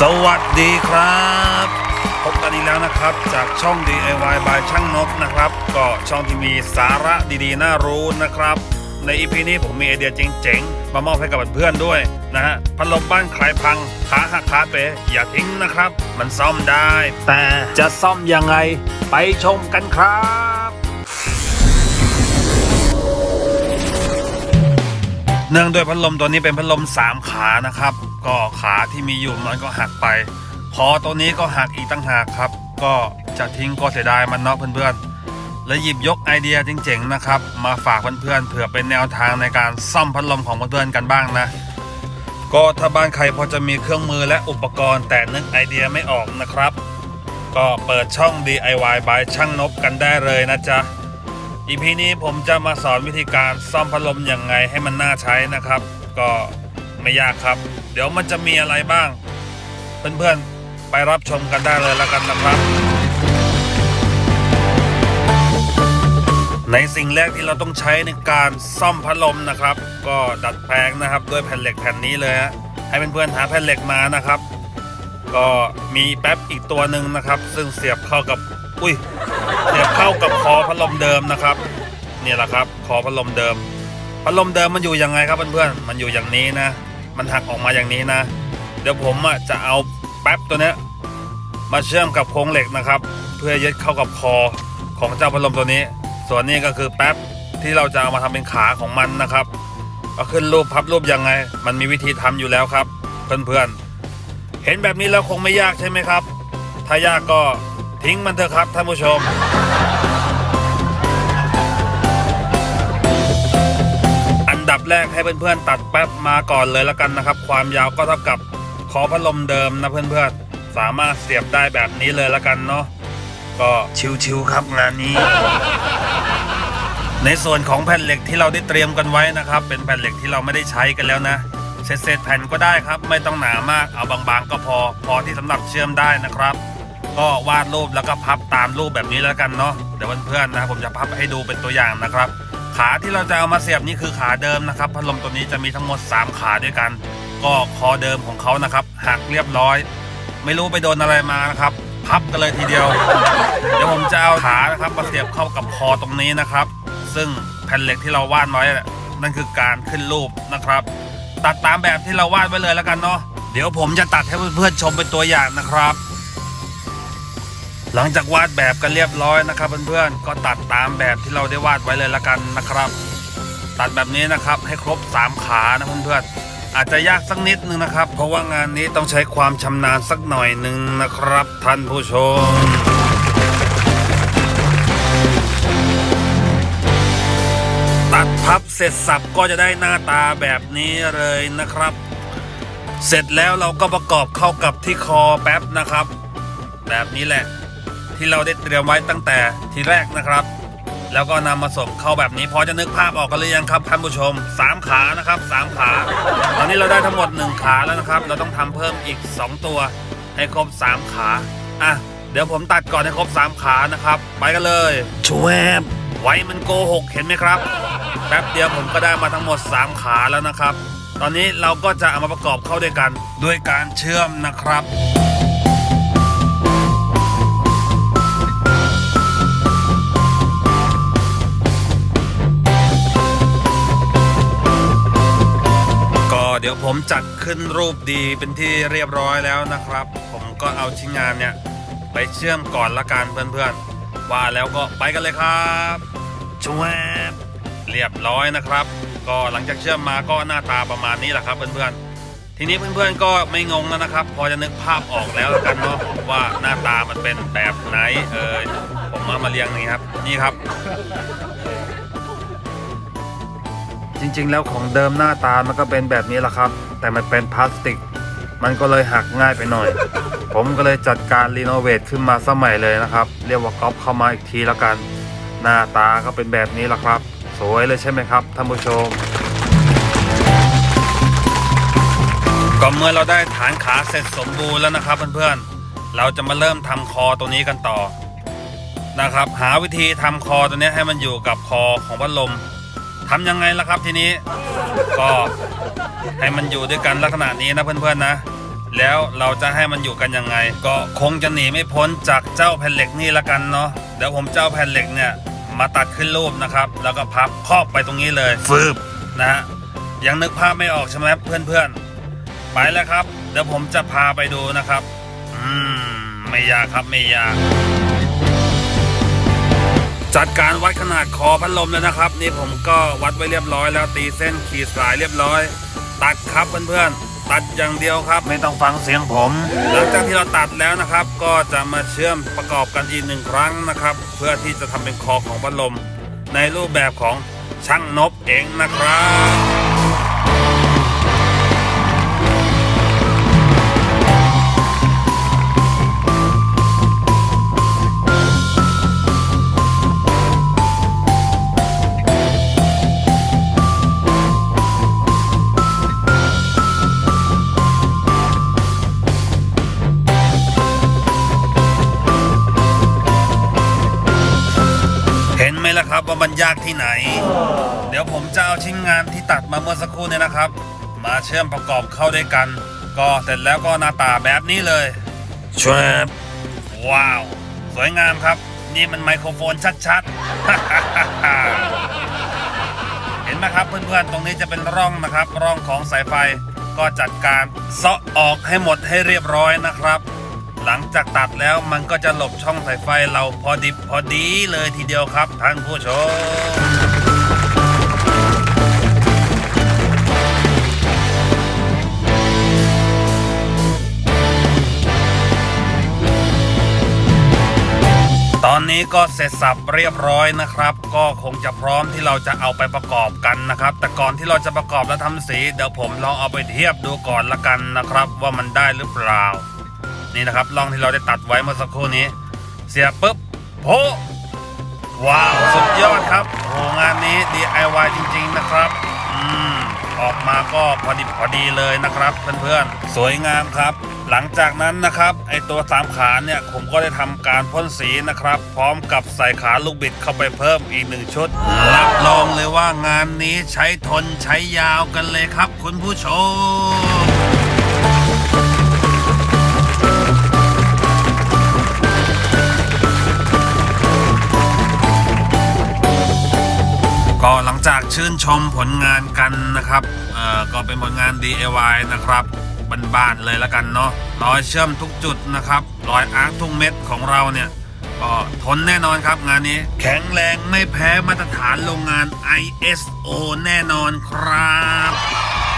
สวัสดีครับ พบกันอีกแล้วนะครับจากช่อง DIY by ช่างนกนะครับ ก็ช่องที่มีสาระดีๆ น่ารู้นะครับ ใน EP นี้ผมมีไอเดียเจ๋งๆ มามอบให้กับเพื่อนๆด้วยนะฮะพัดลมบ้านใครพังขาหักขาเป๋อย่าทิ้งนะครับ มันซ่อมได้ แต่จะซ่อมยังไงไปชมกันครับเนื่องด้วยพัดลมตัวนี้เป็นพัดลม 3 ขานะครับ ก็ขาที่มีอยู่มันก็หักไป คอตัวนี้ก็หักอีกตั้งหากครับ ก็จะทิ้งก็เสียดายมันเนาะเพื่อนๆ และหยิบยกไอเดียเจ๋งๆนะครับ มาฝากเพื่อนๆเผื่อเป็นแนวทางในการซ่อมพัดลมของเพื่อนๆกันบ้างนะก็ถ้าบ้านใครพอจะมีเครื่องมือและอุปกรณ์แต่นึกไอเดียไม่ออกนะครับ ก็เปิดช่อง DIY by ช่างนบกันได้เลยนะจ๊ะอีพีนี้ผมจะมาสอนวิธีการซ่อมพัดลมยังไงให้มันน่าใช้นะครับ ก็ ไม่ยากครับ เดี๋ยวมันจะมีอะไรบ้าง เพื่อนๆ ไปรับชมกันได้เลยแล้วกันนะครับ ในสิ่งแรกที่เราต้องใช้ในการซ่อมพัดลมนะครับ ก็ดัดแปลงนะครับด้วยแผ่นเหล็กแผ่นนี้เลยฮะให้เพื่อนๆหาแผ่นเหล็กมานะครับ ก็มีแป๊บอีกตัวหนึ่งนะครับ ซึ่งเสียบเข้ากับอุ้ยเสียบเข้ากับคอพัดลมเดิมนะครับนี่แหละครับคอพัดลมเดิมพัดลมเดิมมันอยู่ยังไงครับเพื่อนๆ มันอยู่อย่างนี้นะ มันหักออกมาอย่างนี้นะ เดี๋ยวผมจะเอาแป๊บตัวนี้มาเชื่อมกับโครงเหล็กนะครับ เพื่อยึดเข้ากับคอของเจ้าพัดลมตัวนี้ ส่วนนี้ก็คือแป๊บที่เราจะเอามาทำเป็นขาของมันนะครับก็ขึ้นรูปพับรูปยังไง มันมีวิธีทำอยู่แล้วครับเพื่อนๆเห็นแบบนี้แล้วคงไม่ยากใช่ไหมครับ ถ้ายากก็ทิ้งมันเถอะครับท่านผู้ชม แรกให้เพื่อนๆตัดแป๊บมาก่อนเลยแล้วกันนะครับ ความยาวก็เท่ากับขอพัดลมเดิมนะเพื่อนๆ สามารถเสียบได้แบบนี้เลยแล้วกันเนาะก็ชิวๆครับงานนี้ ในส่วนของแผ่นเหล็กที่เราได้เตรียมกันไว้นะครับ เป็นแผ่นเหล็กที่เราไม่ได้ใช้กันแล้วนะเศษๆแผ่นก็ได้ครับ ไม่ต้องหนามากเอาบางๆ ก็พอ พอที่สำหรับเชื่อมได้นะครับ ก็วาดรูปแล้วก็พับตามรูปแบบนี้แล้วกันเนาะเดี๋ยวเพื่อนๆนะผมจะพับให้ดูเป็นตัวอย่างนะครับ ขาที่เราจะเอามาเสียบนี่คือขาเดิมนะครับ พัดลมตัวนี้จะมีทั้งหมด 3 ขาด้วยกัน ก็คอเดิมของเขานะครับหักเรียบร้อย ไม่รู้ไปโดนอะไรมานะครับ พับกันเลยทีเดียว เดี๋ยวผมจะเอาขานะครับมาเสียบเข้ากับคอตรงนี้นะครับ ซึ่งแผ่นเหล็กที่เราวาดไว้นั่นคือการขึ้นรูปนะครับ ตัดตามแบบที่เราวาดไว้เลยแล้วกันเนาะเดี๋ยวผมจะตัดให้เพื่อนๆชมเป็นตัวอย่างนะครับ หลังจากวาดแบบกันเรียบร้อยนะครับเพื่อนๆก็ตัดตามแบบที่เราได้วาดไว้เลยละกันนะครับ ตัดแบบนี้นะครับให้ครบ 3 ขานะเพื่อนๆอาจจะยากสักนิดนึงนะครับ เพราะว่างานนี้ต้องใช้ความชำนาญสักหน่อยหนึ่งนะครับ ท่านผู้ชมตัดพับเสร็จสับก็จะได้หน้าตาแบบนี้เลยนะครับ เสร็จแล้วเราก็ประกอบเข้ากับที่คอแป๊บนะครับ แบบนี้แหละ ที่เราได้เตรียมไว้ตั้งแต่ทีแรกนะครับ แล้วก็นำมาส่งเข้าแบบนี้พอจะนึกภาพออกกันหรือยังครับท่านผู้ชม 3 ขานะครับ 3 ขา ตอนนี้เราได้ทั้งหมด 1 ขาแล้วนะครับ เราต้องทำเพิ่มอีก 2 ตัวให้ครบ 3 ขาอะเดี๋ยวผมตัดก่อนให้ครบ 3 ขานะครับ ไปกันเลยชวบไว้มันโกหกเห็นไหมครับแป๊บเดียวผมก็ได้มาทั้งหมด 3 ขาแล้วนะครับ ตอนนี้เราก็จะเอามาประกอบเข้าด้วยกัน ด้วยการเชื่อมนะครับ เดี๋ยวผมจัดขึ้นรูปดีเป็นที่เรียบร้อยแล้วนะครับ ผมก็เอาชิ้นงานเนี่ยไปเชื่อมก่อนละกันเพื่อนๆ ว่าแล้วก็ไปกันเลยครับชวบเรียบร้อยนะครับ ก็หลังจากเชื่อมมาก็หน้าตาประมาณนี้แหละครับเพื่อนๆ ทีนี้เพื่อนๆก็ไม่งงแล้วนะครับ พอจะนึกภาพออกแล้วละกันเนาะว่าหน้าตามันเป็นแบบไหนเออผมเอามาเรียงนี่ครับ นี่ครับ จริง ๆ แล้วของเดิมหน้าตามันก็เป็นแบบนี้แหละครับ แต่มันเป็นพลาสติก มันก็เลยหักง่ายไปหน่อย ผมก็เลยจัดการรีโนเวทขึ้นมาสมัยเลยนะครับ เรียกว่าก๊อปเข้ามาอีกทีแล้วกัน หน้าตาก็เป็นแบบนี้แหละครับ สวยเลยใช่ไหมครับท่านผู้ชมก็เมื่อเราได้ฐานขาเสร็จสมบูรณ์แล้วนะครับเพื่อนๆ เราจะมาเริ่มทำคอตัวนี้กันต่อนะครับ หาวิธีทำคอตัวนี้ให้มันอยู่กับคอของพัดลม ทำยังไงล่ะครับทีนี้ ก็ให้มันอยู่ด้วยกันลักษณะนี้นะเพื่อนๆนะ แล้วเราจะให้มันอยู่กันยังไง ก็คงจะหนีไม่พ้นจากเจ้าแผ่นเหล็กนี่ละกันเนาะเดี๋ยวผมเจ้าแผ่นเหล็กเนี่ยมาตัดขึ้นรูปนะครับ แล้วก็พับครอบไปตรงนี้เลยฟืบนะฮะยังนึกภาพไม่ออกใช่ไหมเพื่อนๆไปแล้วครับ เดี๋ยวผมจะพาไปดูนะครับ อืมไม่ยากครับไม่ยาก จัดการวัดขนาดคอพัดลมแล้วนะครับ นี่ผมก็วัดไว้เรียบร้อยแล้วตีเส้นขีดสายเรียบร้อย ตัดครับเพื่อนๆตัดอย่างเดียวครับ ไม่ต้องฟังเสียงผม หลังจากที่เราตัดแล้วนะครับ ก็จะมาเชื่อมประกอบกันอีกหนึ่งครั้งนะครับ เพื่อที่จะทำเป็นคอของพัดลม ในรูปแบบของช่างนบเองนะครับ ครับว่ามันยากที่ไหน เดี๋ยวผมจะเอาชิ้นงานที่ตัดมาเมื่อสักครู่เนี่ยนะครับ มาเชื่อมประกอบเข้าด้วยกัน ก็เสร็จแล้วก็หน้าตาแบบนี้เลยชวบว้าว สวยงามครับ นี่มันไมโครโฟนชัดๆ เห็นไหมครับเพื่อนๆ ตรงนี้จะเป็นร่องนะครับ ร่องของสายไฟก็จัดการเซาะออกให้หมดให้เรียบร้อยนะครับ หลังจากตัดแล้วมันก็จะหลบช่องสายไฟเราพอดิบพอดีเลยทีเดียวครับท่านผู้ชมตอนนี้ก็เสร็จสับเรียบร้อยนะครับ ก็คงจะพร้อมที่เราจะเอาไปประกอบกันนะครับ แต่ก่อนที่เราจะประกอบและทำสี เดี๋ยวผมลองเอาไปเทียบดูก่อนละกันนะครับ ว่ามันได้หรือเปล่า นี่นะครับร่องที่เราได้ตัดไว้เมื่อสักครู่นี้ เสียปุ๊บโพว้าว สุดยอดครับโอ้งานนี้ DIY จริง ๆ นะครับอืมออกมาก็พอดีพอดีเลยนะครับ เพื่อนๆ สวยงามครับ หลังจากนั้นนะครับ ไอตัวสามขาเนี่ย ผมก็ได้ทำการพ่นสีนะครับ พร้อมกับใส่ขาลูกบิดเข้าไปเพิ่มอีกหนึ่งชุด รับรองเลยว่างานนี้ใช้ทนใช้ยาวกันเลยครับ คุณผู้ชม จากชื่นชมผลงานกันนะครับเอ่อก็เป็นผลงาน DIY นะครับบ้านๆเลยละกันเนาะรอยเชื่อมทุกจุดนะครับรอยอาร์คทุกเม็ดของเราเนี่ยก็ทนแน่นอนครับงานนี้แข็งแรงไม่แพ้มาตรฐานโรงงาน ISO แน่นอนครับ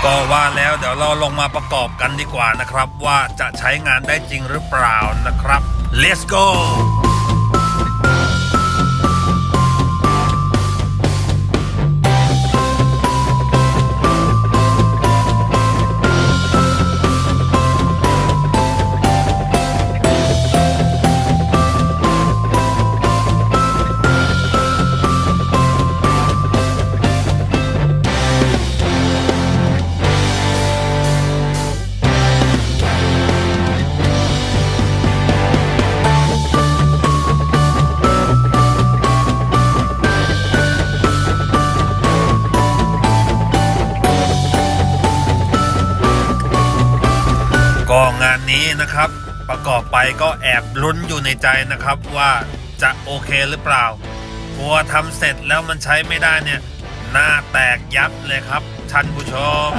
ก็ว่าแล้วเดี๋ยวเราลงมาประกอบกันดีกว่านะครับ ว่าจะใช้งานได้จริงหรือเปล่านะครับ let's go ก็งานนี้นะครับ ประกอบไปก็แอบลุ้นอยู่ในใจนะครับว่าจะโอเคหรือเปล่ากลัวทำเสร็จแล้วมันใช้ไม่ได้เนี่ย หน้าแตกยับเลยครับท่านผู้ชม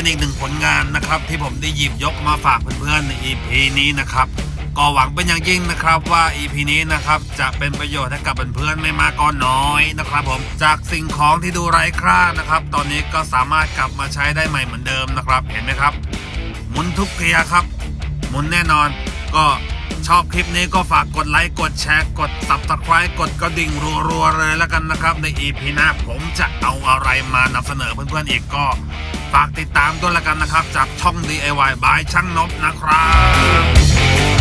เป็นอีกหนึ่งผลงานนะครับที่ผมได้หยิบยกมาฝากเพื่อนๆใน EP นี้นะครับก็หวังเป็นอย่างยิ่งนะครับว่า EP นี้นะครับจะเป็นประโยชน์ให้กับเพื่อนๆไม่มากก็น้อยนะครับผมจากสิ่งของที่ดูไร้ค่านะครับตอนนี้ก็สามารถกลับมาใช้ได้ใหม่เหมือนเดิมนะครับเห็นไหมครับ หมุนทุกเกียร์ครับ หมุนแน่นอนก็ชอบคลิปนี้ก็ฝากกดไลค์กดแชร์กด subscribe กดกระดิ่งรัวๆเลยแล้วกันนะครับ ใน EP หน้าผมจะเอาอะไรมานำเสนอเพื่อนๆอีกก็ ฝากติดตามด้วยละกันนะครับจากช่อง DIY บายช่างนบนะครับ